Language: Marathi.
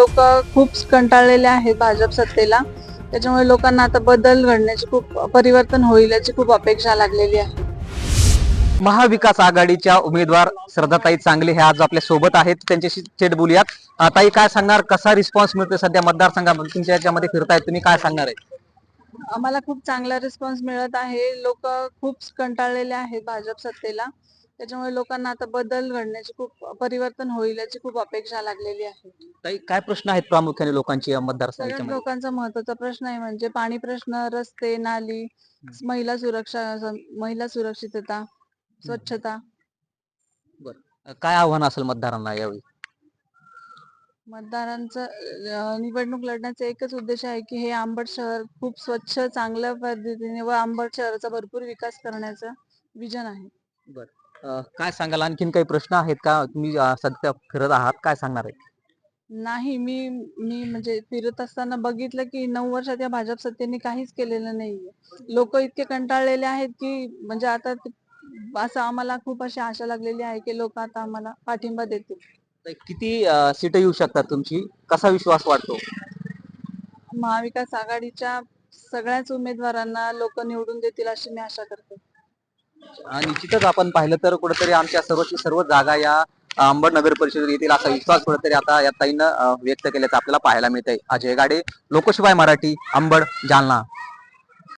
लोक खूप कंटाळलेले आहेत भाजप सत्तेला. त्याच्यामुळे लोकांना आता बदल घडण्याची खूप परिवर्तन होईल याची खूप अपेक्षा लागलेली आहे. महाविकास आघाडीच्या उमेदवार श्रद्धाताई चांगले हे आज आपल्यासोबत आहेत. त्यांच्याशी थेट बोलूयात. ताई काय सांगणार? कसा रिस्पॉन्स मिळतोय सध्या मतदारसंघामध्ये तुमच्या याच्यामध्ये फिरताय तुम्ही. काय सांगणार आहे? आम्हाला खूप चांगला रिस्पॉन्स मिळत आहे. लोक खूप कंटाळलेले आहेत भाजप सत्तेला. त्याच्यामुळे लोकांना आता बदल घडण्याची खूप परिवर्तन होईल याची खूप अपेक्षा लागलेली आहे. ताई काय प्रश्न आहेत प्रामुख्याने लोकांची या मतदारसंघाच्या लोकांचा महत्त्वाचा प्रश्न आहे म्हणजे पाणी प्रश्न रस्ते नाली महिला सुरक्षा महिला सुरक्षितता स्वच्छता. काय आव्हान असेल मतदारांना यावेळी? मतदारांचं अं, निवडणूक लढण्याचा एकच उद्देश आहे की हे आंबट शहर खूप स्वच्छ चांगल्या पद्धतीने व आंबट शहराचा भरपूर विकास करण्याचं विजन आहे. अं, काय सांगाल? आणखीन काही प्रश्न आहेत का? तुम्ही अं, सध्या फिरत आहात. काय सांगणार आहे नाही मी मी म्हणजे फिरत असताना बघितलं की नऊ वर्षात या भाजप सत्तेने काहीच केलेलं नाहीये. लोक इतके कंटाळलेले आहेत की म्हणजे आता ते- असं आम्हाला खूप अशी आशा लागलेली आहे की लोक आता आम्हाला पाठिंबा देतील. किती सीट येऊ शकतात तुमची? कसा विश्वास वाटतो महाविकास आघाडीच्या सगळ्याच उमेदवारांना लोक निवडून देतील अशी मी आशा करते. निश्चितच आपण पाहिलं तर कुठेतरी आमच्या सर्वची सर्व जागा या अंबड नगर परिषद येतील असा विश्वास कुठेतरी आता या ताईनं व्यक्त केल्याचं आपल्याला पाहायला मिळतंय. अजय गाडे लोकशिवाय मराठी अंबड जालना.